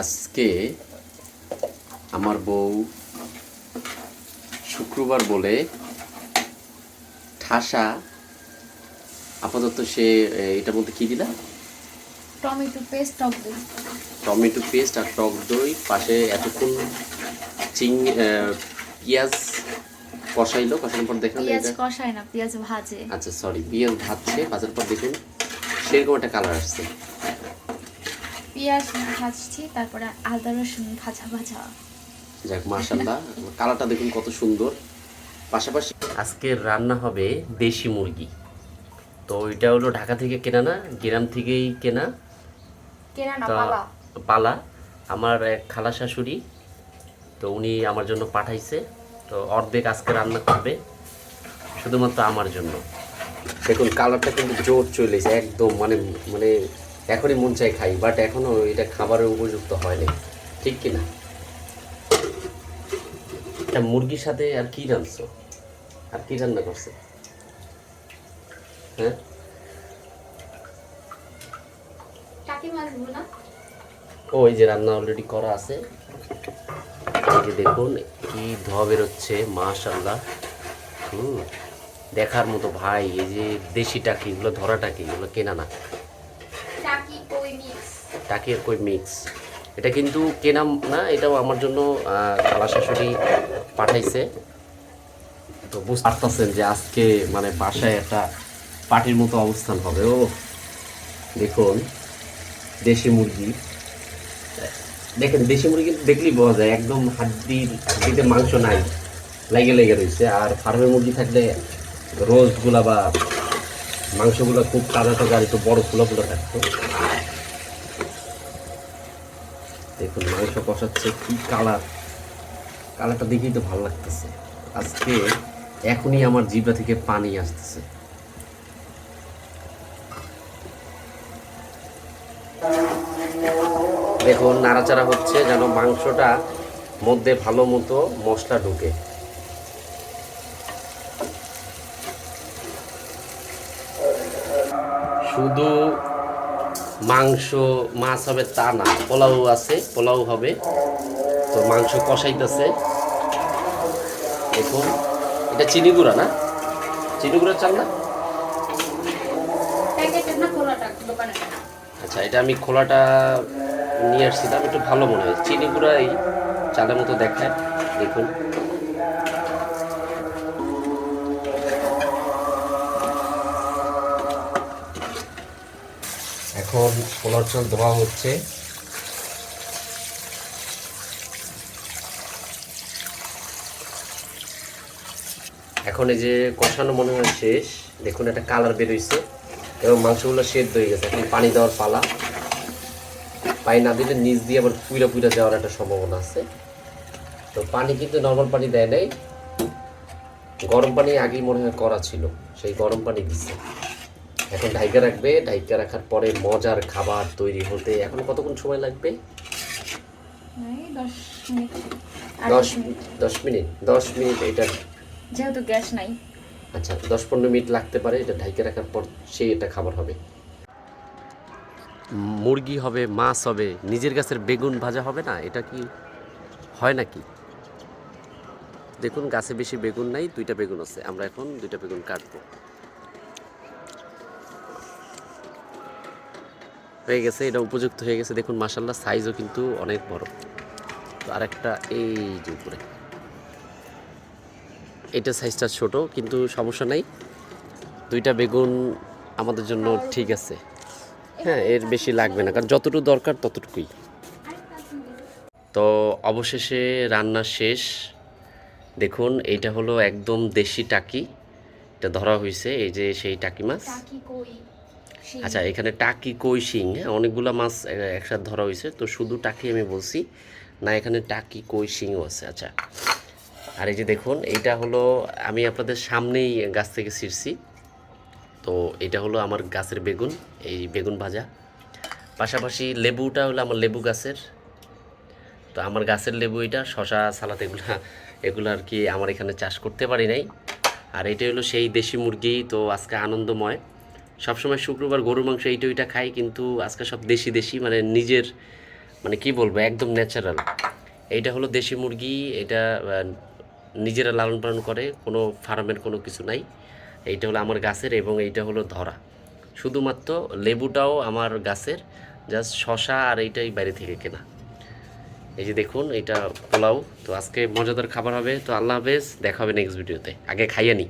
আজকে আমার বউ শুক্রবার বলে ঠাসা আপাতত সে এটার মধ্যে কি দিলা? টমেটো পেস্ট টক দই। টমেটো পেস্ট আর টক দই পাশে এতক্ষণ চিং পেঁয়াজ কষাইলো কষানোর পর দেখলাম পেঁয়াজ কষায় না পেঁয়াজ ভাজে। আচ্ছা সরি পেঁয়াজ ভাজছে ভাজার পর দেখুন সেরকম একটা কালার আসছে। পেঁয়াজ ভাজছি তারপরে আদা রসুন ভাজা ভাজা। যাক মাশাল্লাহ কালারটা দেখুন কত সুন্দর। পাশাপাশি আজকের রান্না হবে দেশি মুরগি। তো এটা হলো ঢাকা থেকে কেনা না গ্রাম থেকেই কেনা। কেনা না পালা। পালা। আমার এক খালা শাশুড়ি তো উনি আমার জন্য পাঠাইছে। তো অর্ধেক আজকে রান্না করবে শুধুমাত্র আমার জন্য। দেখুন কালারটা কিন্তু জোর চলেছে একদম মানে মানে এখনই মন চাই খাই বাট এখনও এটা খাবারের উপযুক্ত হয়নি ঠিক কি না এটা মুরগির সাথে আর কি রাঁধছো? আর কি রান্না করছে? হ্যাঁ? ওই যে রান্না অলরেডি করা আছে। এই দেখুন কি ধোয়া বেরোচ্ছে মাশাল্লাহ হুম দেখার মতো ভাই এই যে দেশি টাকি এগুলো ধরা টাকি এগুলো কেনা না। টাকির কই মিক্স এটা কিন্তু কেনা না, এটাও আমার জন্য খালা শাশুড়ি পাঠাইছে। তো বুঝতে পারতেছেন যে আজকে মানে বাসায় একটা পার্টির মতো অবস্থান হবে। ও, দেখুন, দেশি মুরগি। দেখেন, দেশি মুরগি দেখলেই বোঝা যায়, একদম হাড্ডির হাড্ডিতে মাংস নাই লেগে লেগে রয়েছে। আর ফার্মের মুরগি থাকলে রোজগুলা বা মাংসগুলো খুব তাজা তাজা আর একটু বড় ফুলো ফুলো থাকতো। দেখুন, মাংস কষাচ্ছে, কি কালার কালারটা দেখেই তো ভালো লাগতেছে। আজকে এখনই আমার জিভা থেকে পানি আসতেছে। দেখুন, নাড়াচাড়া হচ্ছে যেন মাংসটা মধ্যে ভালো মতো মশলা ঢুকে। শুধু মাংস মাছ হবে তা না পোলাও আছে পোলাও হবে। তো মাংস কষাইতেছে। দেখুন এটা চিনি গুঁড়া না? চিনি গুঁড়া চাল না? আচ্ছা এটা আমি খোলাটা নিয়ে আসছিলাম একটু ভালো মনে হয়। চিনি গুঁড়া এই চালের মতো দেখায় দেখুন। এখন পোলার চাল ধোয়া হচ্ছে। এখন এই যে কষানো মনে হয় শেষ। দেখুন, একটা কালার বেরোইছে এবং মাংসগুলো সেদ্ধ হয়ে গেছে। এখন পানি দেওয়ার পালা। পানি না দিলে নিচ দিয়ে আবার পুইরা পুইরা যাওয়ার একটা সম্ভাবনা আছে। তো পানি কিন্তু নর্মাল পানি দেয় নাই। গরম পানি আগেই মনে হয় করা ছিল। সেই গরম পানি দিচ্ছে এখন ঢাইকা রাখবে। ঢাইকা রাখার পরে মজার খাবার তৈরি হতে এখন কতক্ষণ সময় লাগবে? দশ মিনিট। দশ মিনিট। দশ মিনিট। এটা যেহেতু গ্যাস নাই। আচ্ছা দশ পনেরো মিনিট লাগতে পারে। এটা ঢাইকে রাখার পর সেই এটা খাবার হবে। মুরগি হবে মাছ হবে নিজের গাছের বেগুন ভাজা হবে না? এটা কি হয় নাকি? দেখুন গাছে বেশি বেগুন নাই দুইটা বেগুন আছে। আমরা এখন দুইটা বেগুন কাটবো। হয়ে গেছে, এটা উপযুক্ত হয়ে গেছে। দেখুন মাসাল্লাহ সাইজও কিন্তু অনেক বড়। তো আরেকটা, এই যে উপরে। এটা সাইজটা ছোট, কিন্তু সমস্যা নাই। দুইটা বেগুন আমাদের জন্য ঠিক আছে। হ্যাঁ এর বেশি লাগবে না, কারণ যতটুকু দরকার ততটুকুই। তো অবশেষে রান্না শেষ। দেখুন, এইটা হলো একদম দেশি টাকি। এটা ধরা হয়েছে, এই যে সেই টাকি মাছ। আচ্ছা এখানে টাকি, কই, শিং হ্যাঁ? অনেকগুলো মাছ একসাথে ধরা হয়েছে। তো শুধু টাকি আমি বলছি, না, এখানে টাকি, কই, শিংও আছে। আচ্ছা আর এই যে দেখুন, এইটা হলো, আমি আপনাদের সামনেই গাছ থেকে ছিঁড়ছি। তো এটা হলো আমার গাছের বেগুন, এই বেগুন ভাজা। পাশাপাশি লেবুটা হলো আমার লেবু গাছের। তো আমার গাছের লেবু এটা শশা সালাদ, এগুলা, এগুলো আর কি আমার এখানে চাষ করতে পারি নাই। আর এটা হলো সেই দেশি মুরগি, তো আজকে আনন্দময়। সবসময় শুক্রবার গরুর মাংস এইটা ওইটা খাই, কিন্তু আজকে সব দেশি দেশি মানে নিজের মানে কি বলব, একদম ন্যাচারাল এইটা হলো দেশি মুরগি, এটা নিজেরা লালন পালন করে, কোনো ফার্মের কোনো কিছু নাই। এইটা হলো আমার গাছের এবং এইটা হলো ধরা। শুধুমাত্র লেবুটাও আমার গাছের, জাস্ট শশা আর এইটাই বাইরে থেকে কেনা। এই যে দেখুন এটা পোলাও, তো আজকে মজাদার খাবার হবে। তো আল্লাহ হাফেজ, দেখা হবে নেক্সট ভিডিওতে আগে খাইয়ে নিই